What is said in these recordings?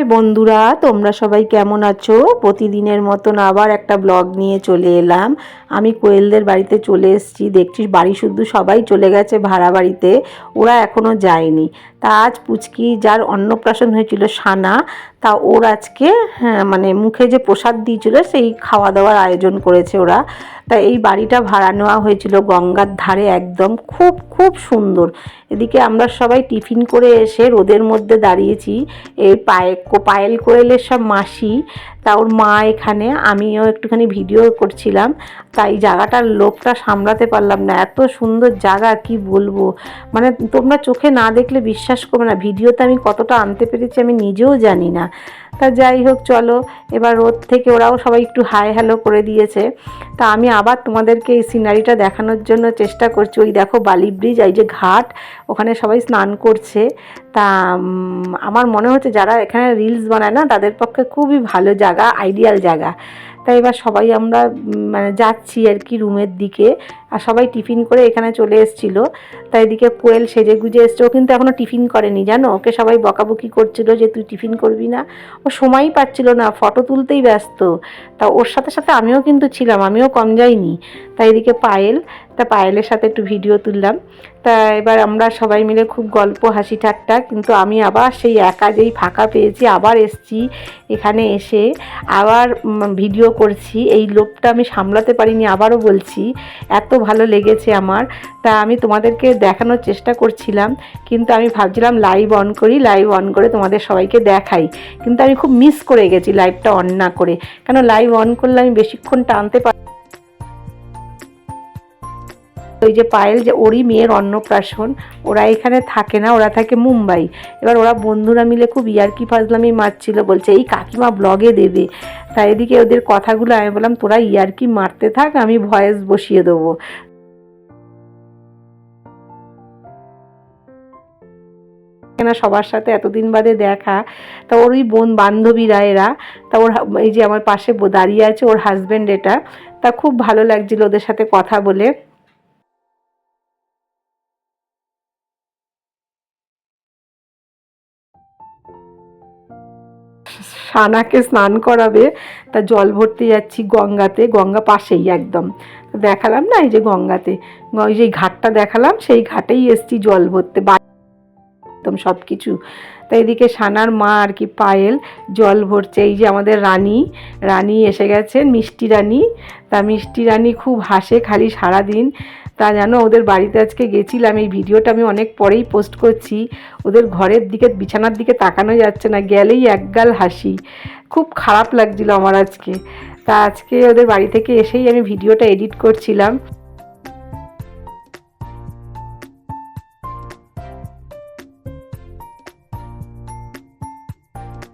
High বন্ধুরা তোমরা সবাই কেমন আছো? প্রতিদিনের মতন আবার একটা ব্লগ নিয়ে চলে এলাম। আমি কোয়েলদের বাড়িতে চলে এসেছি। দেখছিস বাড়ি শুদ্ধ সবাই চলে গেছে ভাড়া বাড়িতে। ওরা এখনও যায়নি। তা আজ পুচকি যার অন্নপ্রাশন হয়েছিল সানা তা ওর আজকে হ্যাঁ, মানে মুখে যে প্রসাদ দিয়েছিল সেই খাওয়া দাওয়ার আয়োজন করেছে ওরা। তা এই বাড়িটা ভাড়া নেওয়া হয়েছিল গঙ্গার ধারে একদম খুব খুব সুন্দর। এদিকে আমরা সবাই টিফিন করে এসে রোদের মধ্যে দাঁড়িয়েছি। এই পায়ে পায়েল কোয়েলের সব মাসি তা ওর মা এখানে, আমিও একটুখানি ভিডিও করছিলাম। তাই জায়গাটার লোকটা সামলাতে পারলাম না। এত সুন্দর জায়গা, কি বলব? মানে তোমরা চোখে না দেখলে বিশ্বাস করবে না। ভিডিওতে আমি কতটা আনতে পেরেছি আমি নিজেও জানি না। তা যাই হোক, চলো। এবার রোদ থেকে ওরাও সবাই একটু হাই হ্যালো করে দিয়েছে। তা আমি আবার তোমাদেরকে এই সিনারিটা দেখানোর জন্য চেষ্টা করছি। ওই দেখো বালি ব্রিজ এই যে ঘাট। ওখানে সবাই স্নান করছে। তা আমার মনে হচ্ছে যারা এখানে রিলস বানায় না, তাদের পক্ষে খুবই ভালো জায়গা আইডিয়াল জায়গা। তাই এবার সবাই আমরা মানে যাচ্ছি আর কি রুমের দিকে। আর সবাই টিফিন করে এখানে চলে এসেছিল। তাই এদিকে কোয়েল সেজে গুজে এসছে। ও কিন্তু এখনও টিফিন করেনি, জানো? ওকে সবাই বকাবকি করছিল যে, তুই টিফিন করবি না। ও সময়ই পাচ্ছিল না, ফটো তুলতেই ব্যস্ত। তা ওর সাথে সাথে আমিও কিন্তু ছিলাম, আমিও কম যাইনি। তাই এদিকে পায়েল, তা পায়েলের সাথে একটু ভিডিও তুললাম। তা এবার আমরা সবাই মিলে খুব গল্প, হাসি, ঠাট্টা, কিন্তু আমি আবার সেই একা যেই ফাঁকা পেয়েছি, আবার এসছি এখানে এসে। আবার ভিডিও করছি। এই লোকটা আমি সামলাতে পারিনি, আবারও বলছি। এত ভালো লেগেছে আমার। তা আমি তোমাদেরকে দেখানোর চেষ্টা করছিলাম, কিন্তু আমি ভাবছিলাম লাইভ অন করি লাইভ অন করে তোমাদের সবাইকে দেখাই। কিন্তু আমি খুব মিস করে গেছি লাইভটা অন না করে। কেন লাইভ অন করলে আমি বেশিক্ষণ টানতে পারি ওই যে পায়েল, যে ওরই মেয়ের অন্নপ্রাশন, ওরা এখানে থাকে না, ওরা থাকে মুম্বাই। এবার ওরা বন্ধুরা মিলে খুব ইয়ার্কি ফাজলামি মারছিল, বলছে, এই কাকিমা ব্লগে দেবে। তাই এদিকে ওদের কথাগুলো, আমি বললাম, তোরা ইয়ার্কি মারতে থাক, আমি ভয়েস বসিয়ে দেবো। না সবার সাথে এতদিন বাদে দেখা, তা ওর ওই বোন বান্ধবীরা এরা, তা ওর এই যে আমার পাশে দাঁড়িয়ে আছে ওর হাজব্যান্ড এটা, তা খুব ভালো লাগছিল ওদের সাথে কথা বলে। সানাকে স্নান করাবে, তা জল ভরতে যাচ্ছি গঙ্গাতে, গঙ্গা পাশেই একদম। দেখালাম না এই যে গঙ্গাতে যেই যে ঘাটটা দেখালাম, সেই ঘাটেই এসছি জল ভরতে। একদম সব কিছু তাই এদিকে সানার মা আর কি পায়েল, জল ভরছে। এই যে আমাদের রানী রানী এসে গেছেন, মিষ্টি রানী। তা মিষ্টি রানী খুব হাসে খালি সারাদিন। তা জানো, ওদের বাড়িতে আজকে গেছিলাম। এই ভিডিওটা আমি অনেক পরেই পোস্ট করছি। ওদের ঘরের দিকে, বিছানার দিকে তাকানো যাচ্ছে না, গেলেই একগাল হাসি। খুব খারাপ লাগছিল আমার আজকে। তা আজকে ওদের বাড়ি থেকে এসেই আমি ভিডিওটা এডিট করছিলাম।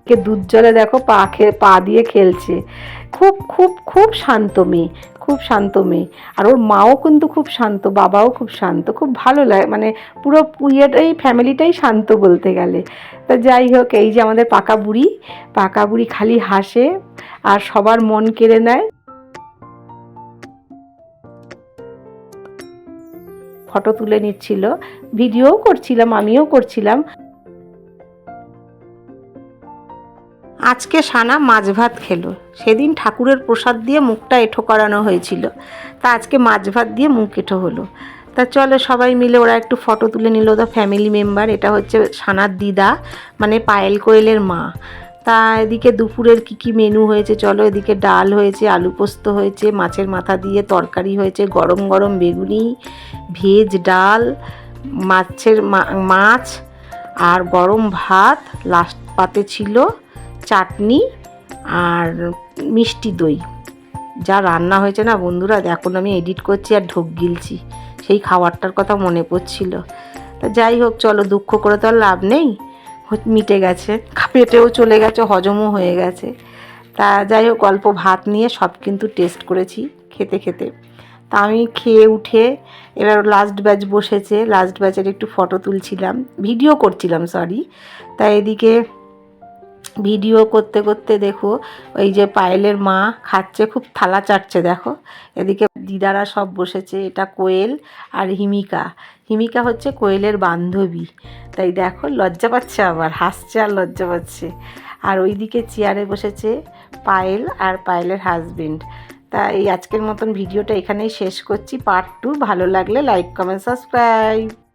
কে দুধ জলে দেখো পা খে, পা দিয়ে খেলছে। খুব খুব খুব শান্ত মেয়ে, খুব শান্ত মেয়ে। আর ওর মাও কিন্তু খুব শান্ত, বাবাও খুব শান্ত, খুব ভালো লাগে মানে পুরো ইয়েটাই ফ্যামিলিটাই শান্ত বলতে গেলে। তা যাই হোক, এই যে আমাদের পাকা বুড়ি পাকা বুড়ি খালি হাসে আর সবার মন কেড়ে নেয়। ফটো তুলে নিচ্ছিল। ভিডিও করছিলাম, আমিও করছিলাম। আজকে সানা মাছ ভাত খেলো। সেদিন ঠাকুরের প্রসাদ দিয়ে মুখটা এঁঠো করানো হয়েছিল। তা আজকে মাছ ভাত দিয়ে মুখ এঁঠো হলো। তা চলো সবাই মিলে ওরা একটু ফটো তুলে নিল ওদের ফ্যামিলি মেম্বার এটা হচ্ছে সানার দিদা মানে পায়েল কোয়েলের মা। তা এদিকে দুপুরের কি কি মেনু হয়েছে চলো এদিকে ডাল হয়েছে, আলু পোস্ত হয়েছে, মাছের মাথা দিয়ে তরকারি হয়েছে, গরম গরম বেগুনি, ভেজ ডাল, মাছের মাছ আর গরম ভাত লাস্ট পাতে ছিল চাটনি আর মিষ্টি দই। যা রান্না হয়েছে না বন্ধুরা, এখন আমি এডিট করছি আর ঢোক গিলছি। সেই খাবারটার কথা মনে পড়ছিল। তা যাই হোক, চলো দুঃখ করে তো আর লাভ নেই। মিটে গেছে। পেটেও চলে গেছে, হজমও হয়ে গেছে। তা যাই হোক, অল্প ভাত নিয়ে সব কিন্তু টেস্ট করেছি খেতে খেতে। তা আমি খেয়ে উঠে এবার লাস্ট ব্যাচ বসেছে। লাস্ট ব্যাচের একটু ফটো তুলছিলাম। ভিডিও করছিলাম সরি তা এদিকে ভিডিও করতে করতে দেখো, ওই যে পায়েলের মা খাচ্ছে, খুব থালা চাটছে, দেখো। এদিকে দিদারা সব বসেছে, এটা কোয়েল আর হিমিকা। হিমিকা হচ্ছে কোয়েলের বান্ধবী। তাই দেখো, লজ্জা পাচ্ছে আবার, হাসছে আর লজ্জা পাচ্ছে। আর ওইদিকে চেয়ারে বসেছে পায়েল আর পায়েলের হাজবেন্ড তা এই আজকের মতন ভিডিওটা এখানেই শেষ করছি পার্ট টু ভালো লাগলে লাইক কমেন্ট সাবস্ক্রাইব